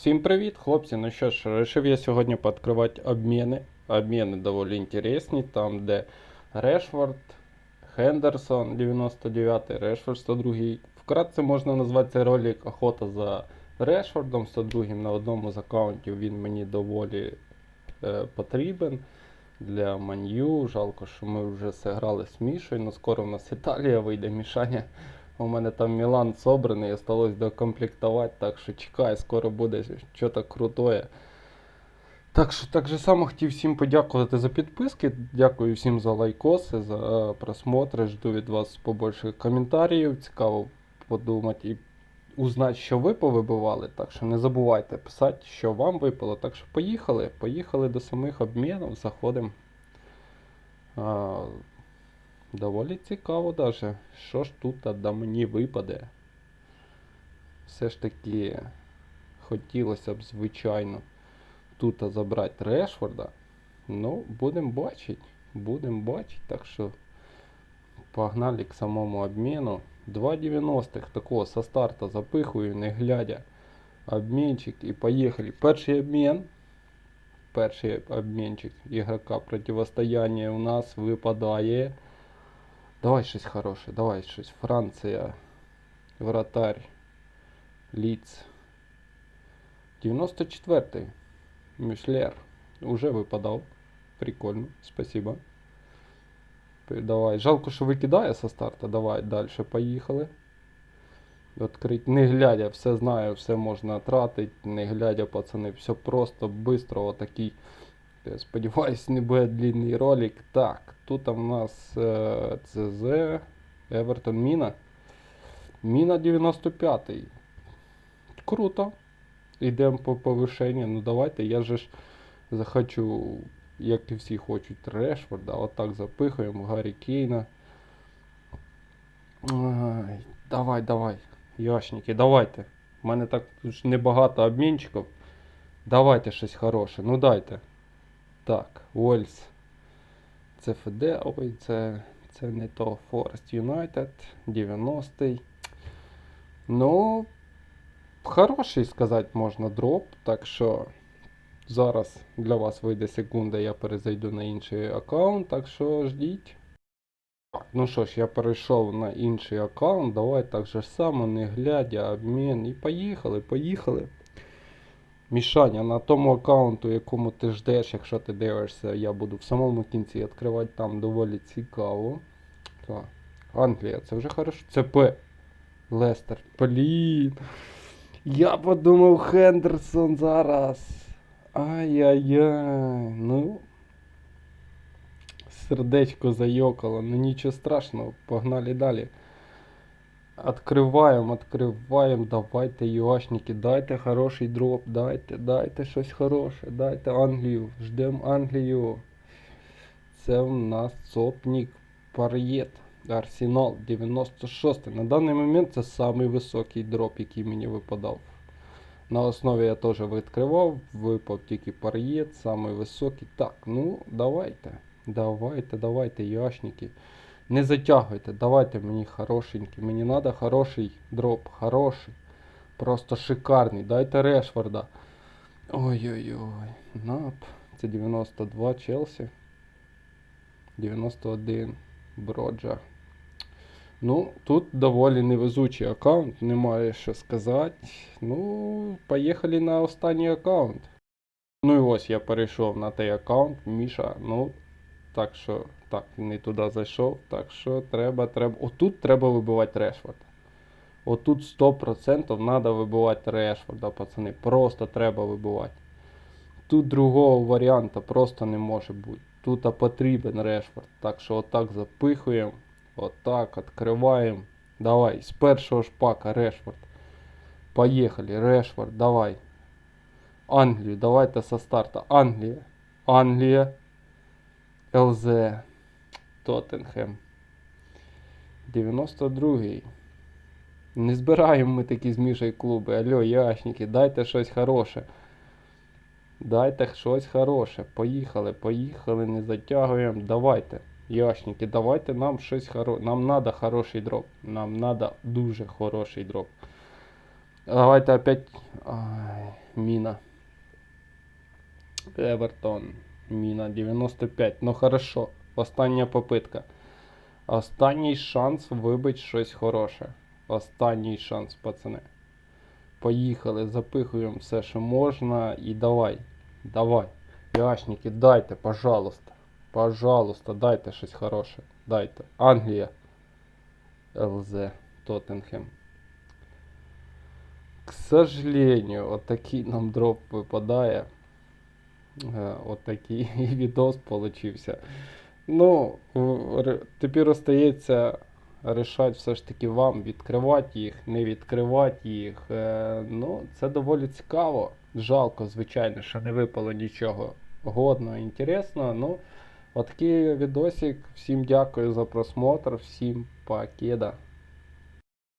Всім привіт, хлопці. Ну що ж, вирішив я сьогодні пооткривати обміни. Обміни доволі інтересні, там де Решфорд, Хендерсон 99, Решфорд 102. Вкратце можна назвати цей ролик Охота за Решфордом 102 на одному з аккаунтів. Він мені доволі е, потрібен для манью. Жалко, що ми вже все грали з Мішою, але скоро в нас Італія вийде мішання. У мене там Мілан собраний, осталось докомплектувати, так що чекай, скоро буде щось крутое. Так що так же само хотів всім подякувати за підписки. Дякую всім за лайкоси, за е, просмотри. Жду від вас побольше коментарів. Цікаво подумати і узнати, що ви повибивали. Так що не забувайте писати, що вам випало. Так що поїхали. Поїхали до самих обмінів, заходимо. Доволі цікаво даже, що ж тут да мені випаде. Все ж таки хотілося б, звичайно, тут забрати Решфорда. Ну, будемо бачити. Будемо бачити, так що погнали к самому обміну. 2,90 такого со старта запихую, не глядя. Обмінчик і поїхали. Перший обмін. Перший обмінчик ігрока противостояння у нас випадає. Давай щось хороше, давай щось. Франція. Вратарь. Ліц. 94-й. Мюшлер. Уже випадав. Прикольно. Спасибо. Давай. Жалко, що викидає со старта. Давай далі поїхали. Открить. Не глядя, все знаю, все можна тратити. Не глядя, пацани. Все просто, быстро, отакий. Я сподіваюсь, не буде длинний ролик. Так, тут у нас е, ЦЗ, Евертон Міна. Міна 95-й. Круто. Йдемо по повишенню. Ну давайте, я же ж захочу, як і всі хочуть, Решфорда. Отак запихаємо Гаррі Кейна. Ай, давай, давай. Яшники, давайте. У мене так ж небагато обмінчиків. Давайте щось хороше. Ну дайте. Так, Вольс. Це ФД, ой, це, це не то. Форест Юнайтед, 90-й. Ну, хороший сказати можна дроп, так що зараз для вас вийде секунда, я перезайду на інший аккаунт, так що ждіть. Ну що ж, я перейшов на інший аккаунт, давай так же само, не глядя, обмін. І поїхали, поїхали. Мішаня, на тому аккаунту, якому ти ждеш, якщо ти дивишся, я буду в самому кінці відкривати там доволі цікаво. Так. Англія, це вже хорошо. ЦП. Лестер. Блін. Я подумав Хендерсон зараз. Ай-яй-яй. Ну. Сердечко зайокало. Ну нічого страшного. Погнали далі. Откриваємо, откриваємо. Давайте, юашники, дайте хороший дроп, дайте, дайте щось хороше, дайте Англію. Ждемо Англію. Це в нас цопник Пар'єт. Арсенал 96. На даний момент це самий високий дроп, який мені випадав. На основі я теж відкривав, випав тільки пар'єт, самий високий. Так, ну давайте. Давайте, давайте, яшники. Не затягуйте, давайте мені хорошенький. Мені треба хороший дроп, хороший. Просто шикарний. Дайте Решфорда. Ой-ой-ой. Нап. Це 92 Челсі. 91 Броджа. Ну, тут доволі невезучий аккаунт, немає що сказати. Ну, поїхали на останній аккаунт. Ну і ось я перейшов на той аккаунт, Міша. Ну, так що, так, не туди зайшов. Так що треба, треба. Отут треба вибивати Решфорда. Отут 100% треба вибивати Решфорда, пацани. Просто треба вибивати. Тут другого варіанту просто не може бути. Тут потрібен Решфорд. Так що отак запихуємо. Отак відкриваємо. Давай, з першого шпака Решфорд. Поїхали, Решфорд, давай. Англію, давайте со старта. Англія. Англія. ЛЗ. Тоттенхем. 92-й. Не збираємо ми такі змішай клуби. Алло, яшники, дайте щось хороше. Дайте щось хороше. Поїхали, поїхали, не затягуємо. Давайте. Яшники, давайте нам щось хороше. Нам треба хороший дроп. Нам треба дуже хороший дроп. Давайте опять. Ай, Міна. Евертон. Міна 95. Ну хорошо. Остання попитка. Останній шанс вибити щось хороше. Останній шанс, пацани. Поїхали, запихуємо все, що можна, і давай. Давай. Яшники, дайте, пожалуйста. Пожалуйста, дайте щось хороше. Дайте. Англія. ЛЗ. Тоттенхем. К сожалению, от такий нам дроп випадає. Е, От відос получився. Ну, тепер остається рішати все ж таки вам, відкривати їх, не відкривати їх. Е, Ну, це доволі цікаво. Жалко, звичайно, що не випало нічого годного, інтересного. Ну, от такий відосик. Всім дякую за просмотр, всім покеда.